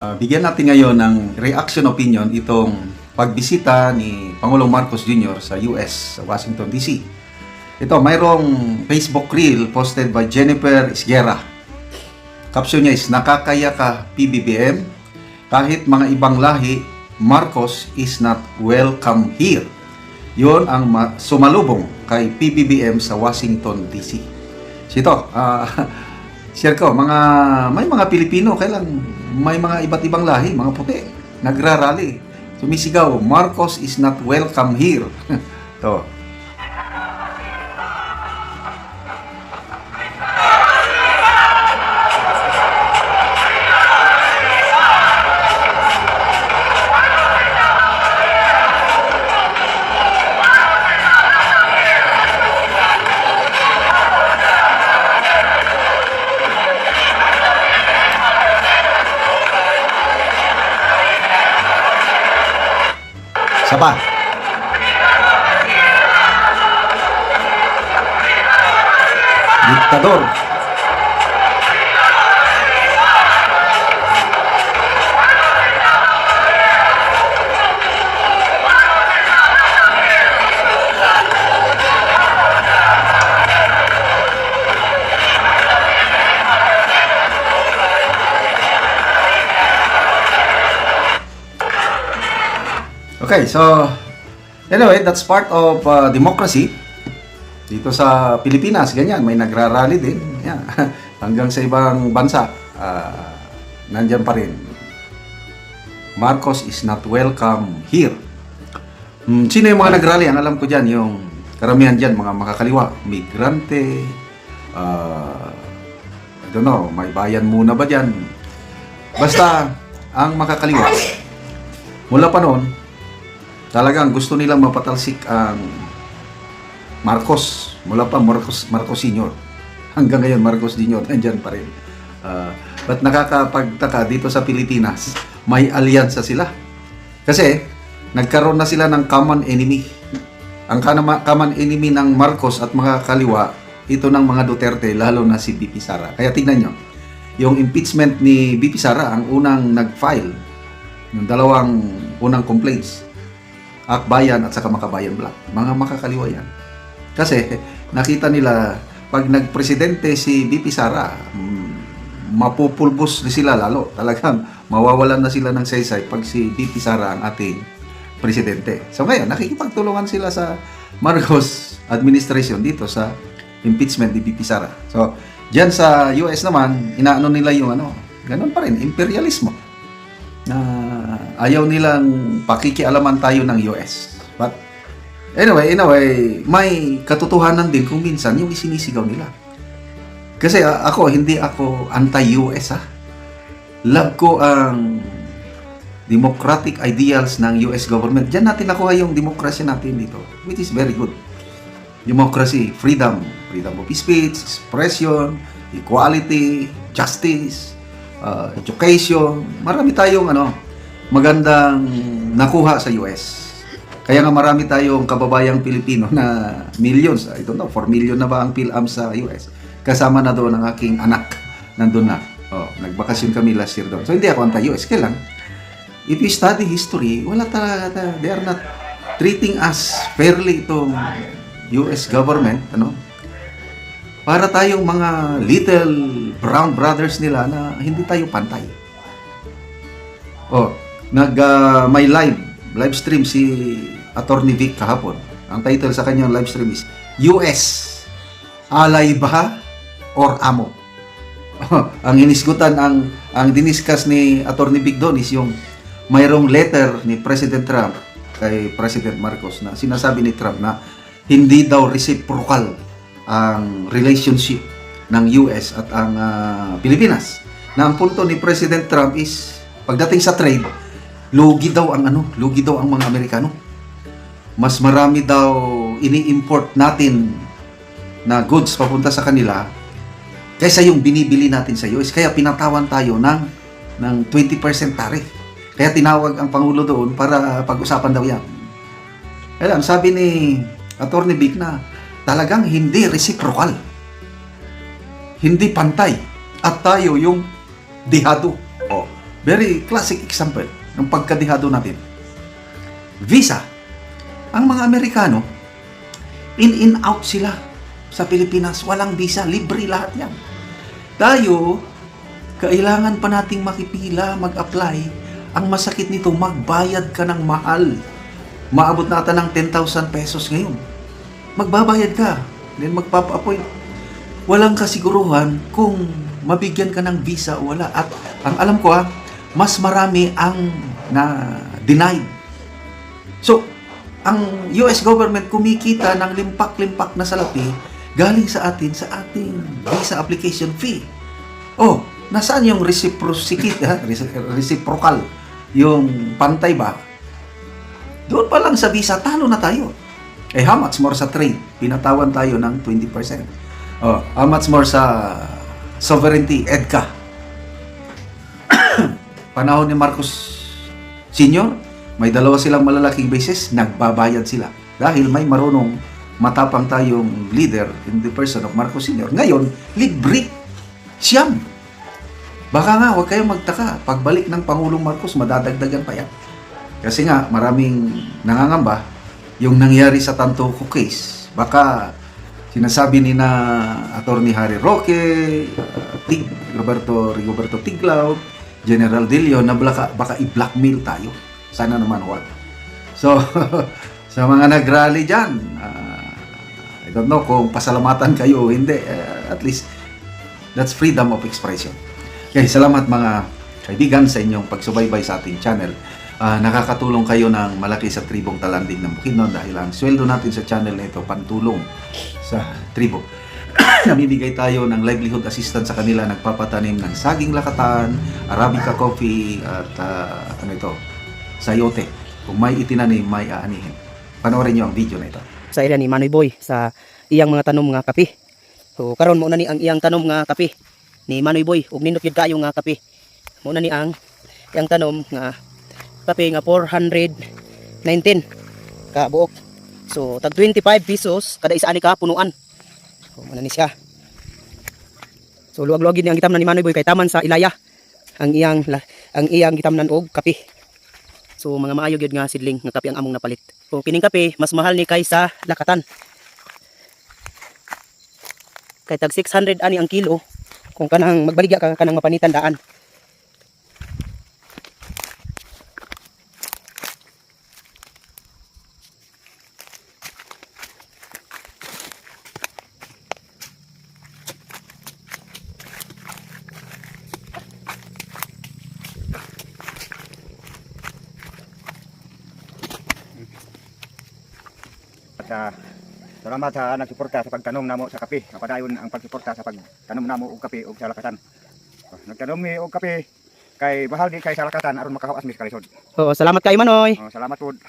Ah, bigyan natin ngayon ng reaction opinion itong pagbisita ni Pangulong Marcos Jr. sa US, sa Washington DC. Ito, mayroong Facebook reel posted by Jennifer Isguera. Caption niya is, Nakakaya ka PBBM, kahit mga ibang lahi, Marcos is not welcome here. Yon ang ma- sumalubong kay PBBM sa Washington DC. So ito, ah, share ko, mga, may mga Pilipino, kailan may mga iba't ibang lahi, mga puti, nagrarally. Sumisigaw, Marcos is not welcome here. to. Sabá. Ditador. Okay, so anyway, that's part of uh, democracy. Dito sa Pilipinas, ganyan, may nagrarally din. Yan. Hanggang sa ibang bansa, uh, nandyan pa rin. Marcos is not welcome here. Hmm, sino yung mga nagrally? Ang alam ko dyan, yung karamihan dyan, mga makakaliwa, migrante, uh, I don't know, may bayan muna ba dyan? Basta, ang makakaliwa, mula pa noon, talagang gusto nilang mapatalsik ang Marcos. Mula pa Marcos, Marcos Sr. Hanggang ngayon, Marcos Jr. nandyan pa rin. Uh, but nakakapagtaka dito sa Pilipinas, may alyansa sila. Kasi, nagkaroon na sila ng common enemy. Ang common enemy ng Marcos at mga kaliwa, ito ng mga Duterte, lalo na si BP Sara. Kaya tignan nyo, yung impeachment ni BP Sara, ang unang nag-file, yung dalawang unang complaints, Akbayan at saka Makabayan Black. Mga makakaliwa yan. Kasi nakita nila pag nagpresidente si BP Sara, mm, mapupulbos na sila lalo. Talagang mawawalan na sila ng saysay pag si BP Sara ang ating presidente. So ngayon, nakikipagtulungan sila sa Marcos administration dito sa impeachment ni BP Sara. So, diyan sa US naman, inaano nila yung ano, ganun pa rin, imperialismo na ayaw nilang pakikialaman tayo ng US. But anyway, in a way, may katotohanan din kung minsan yung isinisigaw nila. Kasi ah, ako, hindi ako anti-US ha. Love ko ang democratic ideals ng US government. Diyan natin nakuha yung demokrasya natin dito, which is very good. Democracy, freedom, freedom of speech, expression, equality, justice, uh, education, marami tayong ano, magandang nakuha sa US. Kaya nga marami tayong kababayang Pilipino na millions, I don't know, 4 million na ba ang PhilAm sa US. Kasama na doon ang aking anak, nandun na. Oh, nagbakasyon kami last year doon. So hindi ako anti-US, kailan? If you study history, wala talaga, they are not treating us fairly itong US government, ano? para tayong mga little brown brothers nila na hindi tayo pantay. Oh, nag ah, may live live stream si Attorney Vic kahapon. Ang title sa kanyang live stream is US alay ba or amo? ang inisgutan ang ang diniscuss ni Attorney Vic doon is yung mayroong letter ni President Trump kay President Marcos na sinasabi ni Trump na hindi daw reciprocal ang relationship ng US at ang ah, Pilipinas. Na ang punto ni President Trump is pagdating sa trade, lugi daw ang ano, lugi daw ang mga Amerikano. Mas marami daw ini-import natin na goods papunta sa kanila kaysa yung binibili natin sa US. Kaya pinatawan tayo ng ng 20% tariff. Kaya tinawag ang Pangulo doon para pag-usapan daw yan. Kaya lang, sabi ni Attorney Vic na talagang hindi reciprocal. Hindi pantay. At tayo yung dihado. O, very classic example ng pagkadihado natin. Visa. Ang mga Amerikano, in-in out sila sa Pilipinas. Walang visa, libre lahat yan. Tayo, kailangan pa nating makipila, mag-apply. Ang masakit nito, magbayad ka ng mahal. Maabot natin ng 10,000 pesos ngayon. Magbabayad ka, then magpapa-appoint. Walang kasiguruhan kung mabigyan ka ng visa o wala. At ang alam ko ha, mas marami ang na denied. So, ang US government kumikita ng limpak-limpak na salapi galing sa atin sa ating visa application fee. Oh, nasaan yung reciprocity, ha? Reci- reciprocal? Yung pantay ba? Doon pa lang sa visa, talo na tayo. Eh, how much more sa trade? Pinatawan tayo ng 20%. Oh, how much more sa sovereignty, EDCA? Panahon ni Marcos Senior, may dalawa silang malalaking bases, nagbabayad sila. Dahil may marunong matapang tayong leader in the person of Marcos Senior. Ngayon, libre. Siyam. Baka nga, huwag kayong magtaka. Pagbalik ng Pangulong Marcos, madadagdagan pa yan. Kasi nga, maraming nangangamba yung nangyari sa Tantoco case. Baka sinasabi ni na Attorney Harry Roque, uh, Tig, Roberto Rigoberto Tiglao, General Delio na baka, baka i-blackmail tayo. Sana naman wag. So, sa mga nag-rally dyan, uh, I don't know kung pasalamatan kayo o hindi. Uh, at least, that's freedom of expression. Okay, salamat mga kaibigan sa inyong pagsubaybay sa ating channel. Ah, nakakatulong kayo ng malaki sa tribong talanding ng Bukidnon dahil ang sweldo natin sa channel na ito pantulong sa tribo. Namimigay tayo ng livelihood assistance sa kanila, nagpapatanim ng saging lakatan, arabica coffee, at ah, ano ito, sayote. Kung may itinanim, may aanihin. Panoorin nyo ang video na ito. sa ila ni Manoy Boy sa iyang mga tanom nga kape. So karon mo na ni ang iyang tanom nga kape ni Manoy Boy ug nindot gyud kayo nga kape. Mo na ni ang iyang tanom nga kape nga 419 ka buok. So tag 25 pesos kada isa ani ka punuan. So mo na ni siya. So luwag-luwag gid ni ang gitamnan ni Manoy Boy kay taman sa Ilaya ang iyang ang iyang gitamnan og kape. So mga maayo gyud nga sidling nga kape ang among napalit. So kining kape mas mahal ni kaysa lakatan. Kay tag 600 ani ang kilo kung kanang magbaligya ka kanang mapanitan daan. Ah, salamat sa nagsuporta sa pagtanom namo sa kape. Napadayon ang pagsuporta sa pagtanom namo og kape og sa lakatan. Oh, Nagtanom mi og kape kay mahal di kay sa lakatan aron makahawas mi sa kalisod. So salamat kay Manoy. Oh, salamat pod.